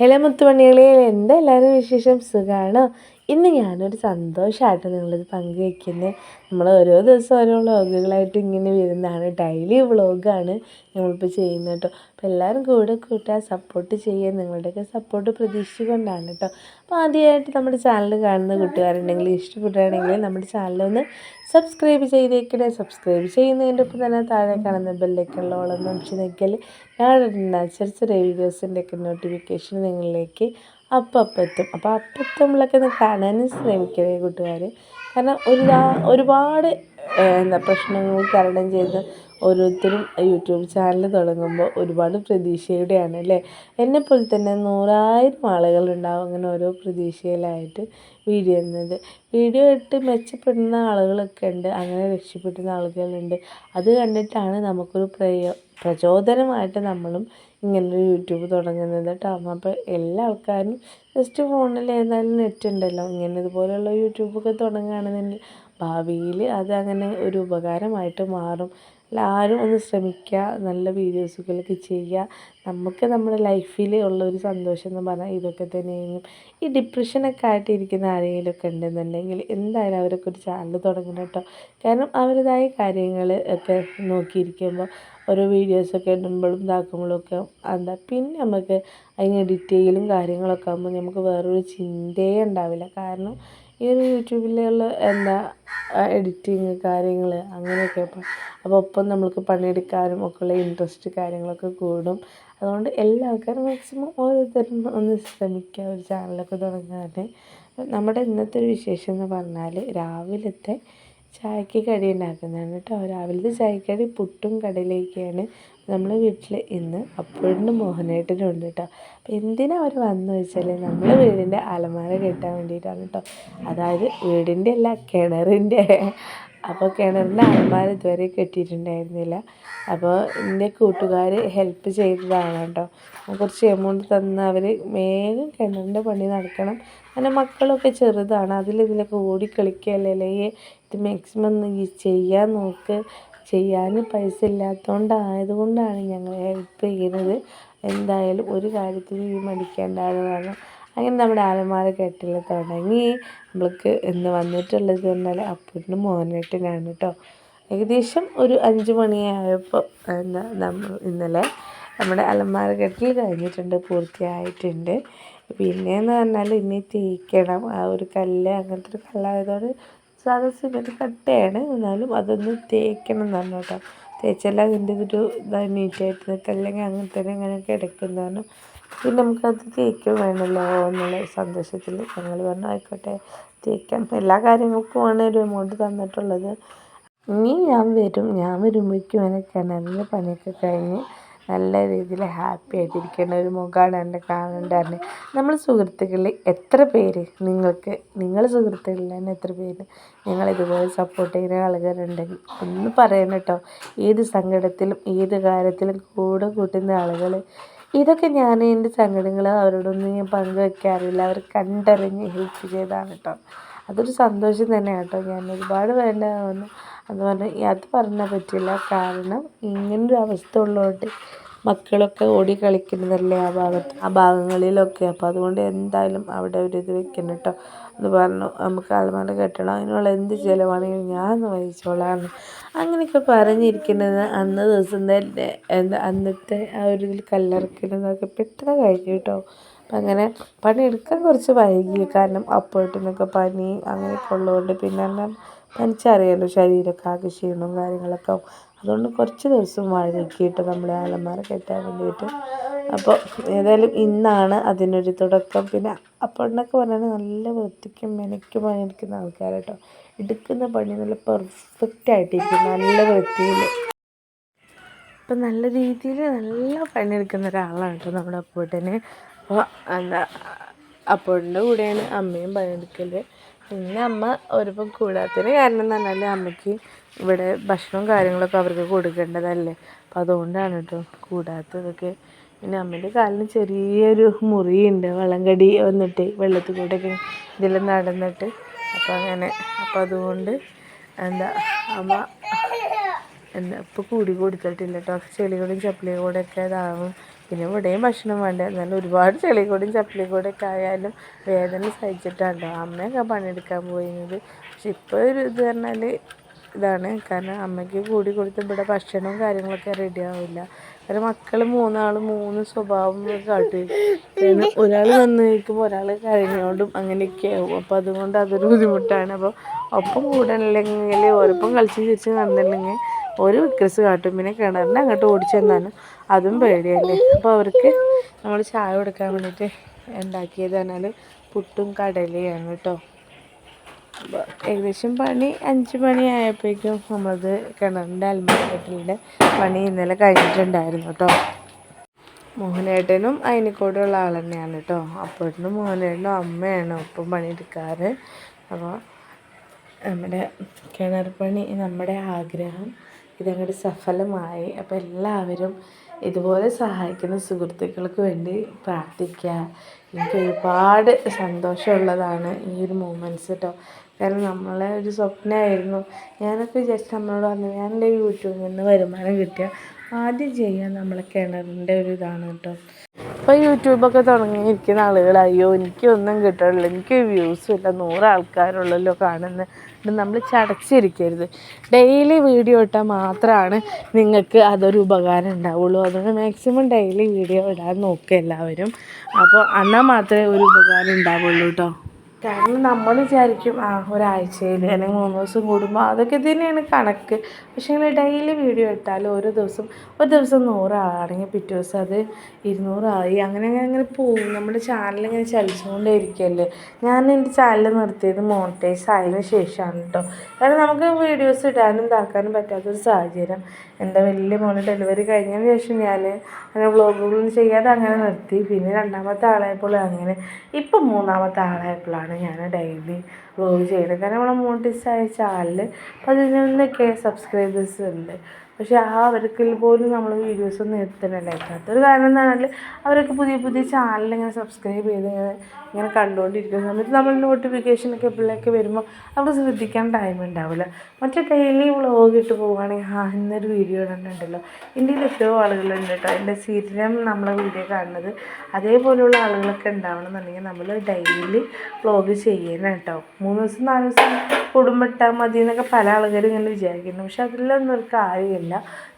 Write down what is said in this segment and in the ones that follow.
Hello മുത്തുമണികളെ എന്താ എല്ലാവരും വിശേഷം? സുഖമാണോ ഇന്ന് ഞാനൊരു സന്തോഷമായിട്ട് നിങ്ങളിത് പങ്കുവയ്ക്കുന്നത് നമ്മൾ ഓരോ ദിവസം ഓരോ വ്ളോഗുകളായിട്ട് ഇങ്ങനെ വരുന്നതാണ്. ഡെയിലി വ്ളോഗാണ് നമ്മളിപ്പോൾ ചെയ്യുന്നത് കേട്ടോ അപ്പോൾ എല്ലാവരും കൂടെ കൂട്ടുക സപ്പോർട്ട് ചെയ്യുക നിങ്ങളുടെയൊക്കെ സപ്പോർട്ട് പ്രതീക്ഷിച്ചുകൊണ്ടാണ് കേട്ടോ അപ്പോൾ ആദ്യമായിട്ട് നമ്മുടെ ചാനൽ കാണുന്ന കൂട്ടുകാരുണ്ടെങ്കിൽ ഇഷ്ടപ്പെടുകയാണെങ്കിൽ നമ്മുടെ ചാനലൊന്ന് സബ്സ്ക്രൈബ് ചെയ്തേക്കണേ. സബ്സ്ക്രൈബ് ചെയ്യുന്നതിന്റെ ഒപ്പം തന്നെ താഴെ കാണുന്ന ബെല്ലൈക്കണിൽ ഓളം നമുക്ക് നോക്കിയാൽ ഞാൻ ചെറിയ ചെറിയ വീഡിയോസിന്റെയൊക്കെ നോട്ടിഫിക്കേഷൻ നിങ്ങളിലേക്ക് അപ്പം അപ്പം എത്തും അപ്പോൾ അപ്പം എത്തുമ്പോഴൊക്കെ ഒന്ന് കാണാനും ശ്രമിക്കണേ കൂട്ടുകാർ കാരണം ഒരു ഒരുപാട് എന്താ പ്രശ്നങ്ങൾ തരണം ചെയ്ത് ഓരോരുത്തരും യൂട്യൂബ് ചാനൽ തുടങ്ങുമ്പോൾ ഒരുപാട് പ്രതീക്ഷയോടെയാണ് അല്ലേ? എന്നെപ്പോലെ തന്നെ നൂറായിരം ആളുകളുണ്ടാവും അങ്ങനെ ഓരോ പ്രതീക്ഷയിലായിട്ട് വീഡിയോ എന്നത് വീഡിയോ ഇട്ട് മെച്ചപ്പെടുന്ന ആളുകളൊക്കെ ഉണ്ട് അങ്ങനെ രക്ഷപ്പെടുന്ന ആളുകളുണ്ട്. അത് കണ്ടിട്ടാണ് നമുക്കൊരു പ്രയോ പ്രചോദനമായിട്ട് നമ്മളും ഇങ്ങനൊരു യൂട്യൂബ് തുടങ്ങുന്നത് കേട്ടോ അപ്പോൾ എല്ലാ ആൾക്കാരും ജസ്റ്റ് ഫോണിൽ ഏതായാലും നെറ്റ് ഉണ്ടല്ലോ ഇങ്ങനെ ഇതുപോലെയുള്ള യൂട്യൂബൊക്കെ തുടങ്ങുകയാണെന്നുണ്ടെങ്കിൽ ഭാവിയിൽ അതങ്ങനെ ഒരു ഉപകാരമായിട്ട് മാറും. എല്ലാവരും ഒന്ന് ശ്രമിക്കുക നല്ല വീഡിയോസുകളൊക്കെ ചെയ്യുക. നമുക്ക് നമ്മുടെ ലൈഫിൽ ഉള്ള ഒരു സന്തോഷം എന്ന് പറഞ്ഞാൽ ഇതൊക്കെ തന്നെയായിരിക്കും. ഈ ഡിപ്രഷനൊക്കെ ആയിട്ട് ഇരിക്കുന്ന ആരെങ്കിലുമൊക്കെ ഉണ്ടെന്നുണ്ടെങ്കിൽ എന്തായാലും അവരൊക്കെ ഒരു ചാനൽ തുടങ്ങണം കേട്ടോ കാരണം അവരുടേതായ കാര്യങ്ങൾ ഒക്കെ നോക്കിയിരിക്കുമ്പോൾ ഓരോ വീഡിയോസൊക്കെ ഇടുമ്പോഴും ഇതാക്കുമ്പോഴും ഒക്കെ എന്താ പിന്നെ നമുക്ക് അതിന് ഡീറ്റെയിലും കാര്യങ്ങളൊക്കെ ആകുമ്പോൾ നമുക്ക് വേറൊരു ചിന്തയേ ഉണ്ടാവില്ല. കാരണം ഈ ഒരു യൂട്യൂബിലുള്ള എന്താ എഡിറ്റിങ് കാര്യങ്ങൾ അങ്ങനെയൊക്കെ അപ്പം അപ്പോൾ ഒപ്പം നമ്മൾക്ക് പണിയെടുക്കാനും ഒക്കെയുള്ള ഇൻട്രസ്റ്റ് കാര്യങ്ങളൊക്കെ കൂടും. അതുകൊണ്ട് എല്ലാ ആൾക്കാരും മാക്സിമം ഓരോരുത്തരും ഒന്ന് ശ്രമിക്കുക ഒരു ചാനലൊക്കെ തുടങ്ങാൻ നമ്മുടെ ഇന്നത്തെ ഒരു വിശേഷം എന്ന് പറഞ്ഞാൽ രാവിലത്തെ ചായക്ക് കടി ഉണ്ടാക്കുന്നതാണ് കേട്ടോ. രാവിലത്തെ ചായക്കടി പുട്ടും കടയിലേക്കാണ് നമ്മൾ വീട്ടിൽ ഇന്ന് അപ്പോഴും മോഹനേട്ടനും ഉണ്ട് കേട്ടോ. അപ്പോൾ എന്തിനാ അവർ വന്നു വെച്ചാൽ നമ്മളെ വീടിന്റെ അലമാര കെട്ടാൻ വേണ്ടിയിട്ടാണ് കേട്ടോ. അതായത് വീടിന്റെ അല്ല കിണറിന്റെ അപ്പോൾ കിണറിന്റെ അലമാര ഇതുവരെ കെട്ടിയിട്ടുണ്ടായിരുന്നില്ല. അപ്പോൾ എന്റെ കൂട്ടുകാർ ഹെൽപ്പ് ചെയ്തതാണ് കേട്ടോ. കുറച്ച് എമൗണ്ട് തന്ന് അവർ വേഗം കിണറിന്റെ പണി നടക്കണം. അങ്ങനെ മക്കളൊക്കെ ചെറുതാണ് അതിലിതിലൊക്കെ ഓടിക്കളിക്കുകയല്ലേ അല്ലെങ്കിൽ ഇത് മാക്സിമം ചെയ്യാൻ നോക്ക്. ചെയ്യാൻ പൈസ ഇല്ലാത്തതുകൊണ്ടായതുകൊണ്ടാണ് ഞങ്ങൾ ഹെൽപ്പ് ചെയ്യുന്നത് എന്തായാലും ഒരു കാര്യത്തിൽ ഈ മടിക്കേണ്ട ആളുകളാണ് അങ്ങനെ നമ്മുടെ ആലമാര കെട്ടിൽ തുടങ്ങി. നമ്മൾക്ക് ഇന്ന് വന്നിട്ടുള്ളത് എന്നാൽ അപ്പൂരിനും മോഹനേട്ടനാണ് കേട്ടോ. ഏകദേശം ഒരു അഞ്ച് മണിയായപ്പോൾ എന്താ നമ്മൾ ഇന്നലെ നമ്മുടെ അലമാര കെട്ടിൽ കഴിഞ്ഞിട്ടുണ്ട് പൂർത്തിയായിട്ടുണ്ട്. പിന്നെയെന്ന് പറഞ്ഞാൽ ഇനി തേക്കണം. ആ ഒരു കല്ല് അങ്ങനത്തെ ഒരു കല്ലായതുകൊണ്ട് സാധാ സിമെന്റ് കട്ടയാണ്. എന്നാലും അതൊന്ന് തേക്കണം എന്നാണ് കേട്ടോ. തേച്ചാൽ അതിന്റെ ഒരു ഇതായി നീറ്റായിട്ട് നിൽക്കുക അല്ലെങ്കിൽ അങ്ങനെ തന്നെ ഇങ്ങനെ കിടക്കുന്നതാണ് പിന്നെ നമുക്കത് തേക്കും വേണമല്ലോ എന്നുള്ള സന്തോഷത്തിൽ ഞങ്ങൾ പറഞ്ഞു ആയിക്കോട്ടെ തേക്കാം. എല്ലാ കാര്യങ്ങൾക്കുമാണ് ഒരു എമൗണ്ട് തന്നിട്ടുള്ളത്. ഇനി ഞാൻ വരും. ഞാൻ വരുമ്പോഴേക്കും അതിനെ കിണറിന്റെ പണിയൊക്കെ കഴിഞ്ഞ് നല്ല രീതിയിൽ ഹാപ്പി ആയിട്ടിരിക്കുന്ന ഒരു മുഖമാണ് എന്റെ കാണേണ്ടത് നമ്മൾ സുഹൃത്തുക്കളിൽ എത്ര പേര് നിങ്ങൾക്ക് നിങ്ങൾ സുഹൃത്തുക്കളിൽ തന്നെ എത്ര പേര് നിങ്ങളിതുപോലെ സപ്പോർട്ട് ചെയ്യുന്ന ആളുകളുണ്ടെങ്കിൽ ഒന്ന് പറയണം കേട്ടോ. ഏത് സങ്കടത്തിലും ഏത് കാര്യത്തിലും കൂടെ കൂട്ടുന്ന ആളുകൾ ഇതൊക്കെ ഞാൻ എന്റെ സങ്കടങ്ങൾ അവരോടൊന്നും ഞാൻ പങ്കുവെക്കാറില്ല. അവർ കണ്ടറിഞ്ഞ് ഹെൽപ്പ് ചെയ്താണ് കേട്ടോ. അതൊരു സന്തോഷം തന്നെയാണ് കേട്ടോ. ഞാൻ ഒരുപാട് വേണ്ട അത് പറഞ്ഞാൽ അത് പറഞ്ഞാൽ പറ്റില്ല. കാരണം ഇങ്ങനൊരു അവസ്ഥ ഉള്ളതുകൊണ്ട് മക്കളൊക്കെ ഓടി കളിക്കുന്നതല്ലേ ആ ഭാഗത്ത് ആ ഭാഗങ്ങളിലൊക്കെ. അപ്പോൾ അതുകൊണ്ട് എന്തായാലും അവിടെ ഒരു ഇത് വെക്കണം കേട്ടോ എന്ന് പറഞ്ഞു നമുക്ക് അലമാര കെട്ടണം. അതിനുള്ള എന്ത് ചിലവാണെങ്കിലും ഞാൻ വഹിച്ചോളാം അങ്ങനെയൊക്കെ പറഞ്ഞിരിക്കുന്നത് അന്ന് ദിവസം തന്നെ. എന്താ അന്നത്തെ ആ ഒരു ഇതിൽ കല്ലിറക്കുന്നതൊക്കെ പെട്ടെന്ന് കഴിഞ്ഞു കേട്ടോ അങ്ങനെ പണിയെടുക്കാൻ കുറച്ച് വൈകി. കാരണം അപ്പോഴത്തേനൊക്കെ പനി അങ്ങനെയൊക്കെ ഉള്ളതുകൊണ്ട് പിന്നെ എന്താ പനിച്ചറിയാലോ ശരീരമൊക്കെ ആകെ ക്ഷീണവും കാര്യങ്ങളൊക്കെ അതുകൊണ്ട് കുറച്ച് ദിവസം വൈകിയിട്ട് നമ്മൾ അലമാര കെട്ടാൻ വേണ്ടിയിട്ട്. അപ്പോൾ ഏതായാലും ഇന്നാണ് അതിനൊരു തുടക്കം. പിന്നെ അപ്പോഴെന്നൊക്കെ പറഞ്ഞാൽ നല്ല വൃത്തിക്കും മെനയ്ക്കും പണിയെടുക്കുന്ന ആൾക്കാരട്ടോ എടുക്കുന്ന പണി നല്ല പെർഫെക്റ്റ് ആയിട്ടിരിക്കും നല്ല വൃത്തിയിൽ അപ്പം നല്ല രീതിയിൽ നല്ല പണിയെടുക്കുന്ന ഒരാളാണ് കേട്ടോ നമ്മുടെ അപ്പോട്ടന്. അപ്പോൾ എന്താ അപ്പോഴിന്റെ കൂടെയാണ് അമ്മയും പണിയെടുക്കൽ പിന്നെ അമ്മ ഒരുപ്പം കൂടാത്തതിന് കാരണം എന്ന് പറഞ്ഞാൽ അമ്മയ്ക്ക് ഇവിടെ ഭക്ഷണവും കാര്യങ്ങളൊക്കെ അവർക്ക് കൊടുക്കേണ്ടതല്ലേ. അപ്പം അതുകൊണ്ടാണ് കേട്ടോ കൂടാത്തതൊക്കെ. പിന്നെ അമ്മേന്റെ കാലിന് ചെറിയൊരു മുറിയുണ്ട്. വള്ളം കടി വന്നിട്ട് വെള്ളത്തിൽ കൂടെയൊക്കെ ഇതിൽ നടന്നിട്ട് അപ്പം അങ്ങനെ അപ്പം അതുകൊണ്ട് എന്താ അമ്മ എന്താ ഇപ്പോൾ കൂടി കൊടുത്തിട്ടില്ല കേട്ടോ ചെളികളും ചപ്പിളിയും കൂടെയൊക്കെ ഇതാവും. പിന്നെ ഇവിടെയും ഭക്ഷണം വേണ്ട. എന്നാലും ഒരുപാട് ചെളിക്കൂടെയും ചപ്പിളിക്കൂടെയൊക്കെ ആയാലും വേദന സഹിച്ചിട്ടാണ് കേട്ടോ അമ്മയൊക്കെ പണിയെടുക്കാൻ പോയിരുന്നത്. പക്ഷെ ഇപ്പോൾ ഒരു ഇത് പറഞ്ഞാൽ ഇതാണ്. കാരണം അമ്മയ്ക്ക് കൂടി കൊടുത്ത് ഇവിടെ ഭക്ഷണവും കാര്യങ്ങളൊക്കെ റെഡി ആവില്ല. കാരണം മക്കൾ മൂന്നാൾ മൂന്ന് സ്വഭാവം കാട്ടി. ഒരാൾ വന്ന് കഴിക്കുമ്പോൾ ഒരാൾ കരഞ്ഞോണ്ടും അങ്ങനെയൊക്കെ ആവും. അപ്പോൾ അതുകൊണ്ട് അതൊരു ബുദ്ധിമുട്ടാണ്. അപ്പോൾ ഒപ്പം കൂടണില്ലെങ്കിൽ ഒരൊപ്പം കളിച്ച് ചിരിച്ച് നടന്നില്ലെങ്കിൽ ഒരു വിക്രസ് കാട്ടും. പിന്നെ കിണറിന്റെ അങ്ങോട്ട് ഓടിച്ചെന്നാലും അതും പേടിയല്ലേ. അപ്പോൾ അവർക്ക് നമ്മൾ ചായ കൊടുക്കാൻ വേണ്ടിയിട്ട് ഉണ്ടാക്കിയത് പുട്ടും കടലയാണ് കേട്ടോ. ഏകദേശം പണി അഞ്ച് മണിയായപ്പോഴേക്കും നമ്മളത് കിണറിന്റെ അൽമേട്ടിന്റെ പണി ഇന്നലെ കഴിഞ്ഞിട്ടുണ്ടായിരുന്നു കേട്ടോ. മോഹനേട്ടനും അതിനെക്കൂടെയുള്ള ആൾ തന്നെയാണ് കേട്ടോ. അപ്പോഴത്തേനും മോഹനേട്ടനും അമ്മയാണ് ഒപ്പം പണിയെടുക്കാറ്. അപ്പോൾ നമ്മുടെ കിണർ പണി നമ്മുടെ ആഗ്രഹം ഇതങ്ങോട്ട് സഫലമായി. അപ്പോൾ എല്ലാവരും ഇതുപോലെ സഹായിക്കുന്ന സുഹൃത്തുക്കൾക്ക് വേണ്ടി പ്രാർത്ഥിക്കുക. എനിക്ക് ഒരുപാട് സന്തോഷമുള്ളതാണ് ഈ ഒരു മൂമെന്റ്സ് കേട്ടോ കാരണം നമ്മളെ ഒരു സ്വപ്നമായിരുന്നു. ഞാനൊക്കെ ജസ്റ്റ് നമ്മളോട് പറഞ്ഞു ഞാൻ എന്റെ യൂട്യൂബിൽ നിന്ന് വരുമാനം കിട്ടിയാൽ ആദ്യം ചെയ്യാൻ നമ്മളെ കിണറിന്റെ ഒരു ഇതാണ് കേട്ടോ. ഇപ്പോൾ യൂട്യൂബൊക്കെ തുടങ്ങിയിരിക്കുന്ന ആളുകൾ അയ്യോ എനിക്കൊന്നും കിട്ടണില്ല എനിക്ക് വ്യൂസും ഇല്ല നൂറ് ആൾക്കാരുള്ളല്ലോ കാണുന്നത് നമ്മൾ ചടച്ചിരിക്കരുത്. ഡെയിലി വീഡിയോ ഇട്ടാൽ മാത്രമാണ് നിങ്ങൾക്ക് അതൊരു ഉപകാരം ഉണ്ടാവുള്ളൂ. അതുകൊണ്ട് മാക്സിമം ഡെയിലി വീഡിയോ ഇടാൻ നോക്കുക എല്ലാവരും. അപ്പോൾ എന്നാൽ മാത്രമേ ഒരു ഉപകാരം ഉണ്ടാവുള്ളൂ കേട്ടോ. കാരണം നമ്മൾ വിചാരിക്കും ആ ഒരാഴ്ചയിൽ അല്ലെങ്കിൽ മൂന്ന് ദിവസം കൂടുമ്പോൾ അതൊക്കെ തന്നെയാണ് കണക്ക്. പക്ഷേ നിങ്ങൾ ഡെയിലി വീഡിയോ ഇട്ടാൽ ഓരോ ദിവസം ഒരു ദിവസം നൂറാണെങ്കിൽ പിറ്റേ ദിവസം അത് ഇരുന്നൂറായി. അങ്ങനെ അങ്ങനെ അങ്ങനെ പോകും നമ്മുടെ ചാനൽ ഇങ്ങനെ ചലിച്ചുകൊണ്ടേ ഇരിക്കുകയല്ലേ ഞാൻ എന്റെ ചാനൽ നിർത്തിയത് മോണിറ്റൈസ് ആയതിനു ശേഷമാണ് കേട്ടോ. കാരണം നമുക്ക് വീഡിയോസ് ഇടാനും ഇതാക്കാനും പറ്റാത്തൊരു സാഹചര്യം. എന്റെ വലിയ മോനെ ഡെലിവറി കഴിഞ്ഞതിന് ശേഷം ഞാൻ അങ്ങനെ വ്ളോഗുകളൊന്നും ചെയ്യാതെ അങ്ങനെ നിർത്തി. പിന്നെ രണ്ടാമത്തെ ആളായപ്പോൾ അങ്ങനെ. ഇപ്പം മൂന്നാമത്തെ ആളായപ്പോഴാണ് ഞാൻ ഡെയിലി വ്ളോഗ് ചെയ്യുന്നത്. കാരണം നമ്മളെ മോണിറ്റൈസ് ആയ ചാനൽ പതിനൊന്ന് കെ സബ്സ്ക്രൈബേഴ്സ് ഉണ്ട്. പക്ഷേ ആ അവർക്കിൽ പോലും നമ്മൾ വീഡിയോസ് ഒന്നും എത്തുന്നില്ല എത്താത്തൊരു കാരണം എന്താണെങ്കിൽ അവരൊക്കെ പുതിയ പുതിയ ചാനൽ ഇങ്ങനെ സബ്സ്ക്രൈബ് ചെയ്ത് ഇങ്ങനെ ഇങ്ങനെ കണ്ടുകൊണ്ടിരിക്കുന്ന സമയത്ത് നമ്മൾ നോട്ടിഫിക്കേഷനൊക്കെ എപ്പോഴൊക്കെ വരുമ്പോൾ അവർക്ക് ശ്രദ്ധിക്കാൻ ടൈം ഉണ്ടാവില്ല മറ്റേ ഡെയിലി വ്ളോഗ് ഇട്ട് പോവുകയാണെങ്കിൽ ആ ഇന്നൊരു വീഡിയോ ഇടുന്നുണ്ടല്ലോ ഇന്ത്യയിൽ എത്രയോ ആളുകളുണ്ട് കേട്ടോ എന്റെ സ്ഥിരം നമ്മളെ വീഡിയോ കാണുന്നത് അതേപോലെയുള്ള ആളുകളൊക്കെ ഉണ്ടാവണം എന്നുണ്ടെങ്കിൽ നമ്മൾ ഡെയിലി വ്ളോഗ് ചെയ്യണം കേട്ടോ മൂന്ന് ദിവസം നാല് ദിവസം കുടുംബം ഇട്ടാൽ മതി എന്നൊക്കെ പല ആളുകളും ഇങ്ങനെ വിചാരിക്കുന്നു പക്ഷെ അതിലൊന്നും ഒരു കാര്യമില്ല.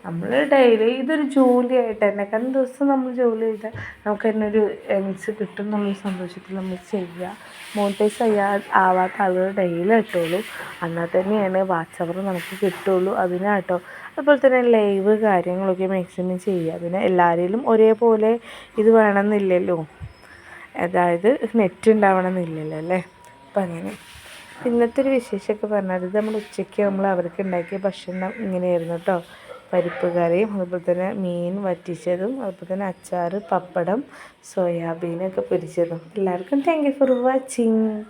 നമ്മൾ ഡെയിലി ഇതൊരു ജോലിയായിട്ട് തന്നെ കാരണം ദിവസം നമ്മൾ ജോലി ചെയ്താൽ നമുക്ക് തന്നെ ഒരു ഏണിങ്സ് കിട്ടും എന്നുള്ള സന്തോഷത്തിൽ നമ്മൾ ചെയ്യുക മോണിറ്റൈസ് ചെയ്യാ ആവാത്ത ആളുകൾ ഡെയിലി ഇട്ടോളൂ. എന്നാൽ തന്നെയാണ് അവർ നമുക്ക് കിട്ടുള്ളൂ അതിനാട്ടോ. അതുപോലെ തന്നെ ലൈവ് കാര്യങ്ങളൊക്കെ മാക്സിമം ചെയ്യുക പിന്നെ എല്ലാവരിലും ഒരേപോലെ ഇത് വേണമെന്നില്ലല്ലോ. അതായത് നെറ്റ് ഉണ്ടാവണമെന്നില്ലല്ലോ അല്ലേ? അപ്പം അങ്ങനെ. ഇന്നത്തെ ഒരു വിശേഷമൊക്കെ പറഞ്ഞാൽ ഇത് നമ്മൾ ഉച്ചയ്ക്ക് നമ്മൾ അവർക്ക് ഉണ്ടാക്കിയ ഭക്ഷണം ഇങ്ങനെയായിരുന്നു കേട്ടോ പരിപ്പ് കറിയും അതുപോലെ തന്നെ മീൻ വറ്റിച്ചതും അതുപോലെ തന്നെ അച്ചാർ പപ്പടം സോയാബീനൊക്കെ പൊരിച്ചതും. എല്ലാവർക്കും താങ്ക് യു ഫോർ വാച്ചിങ്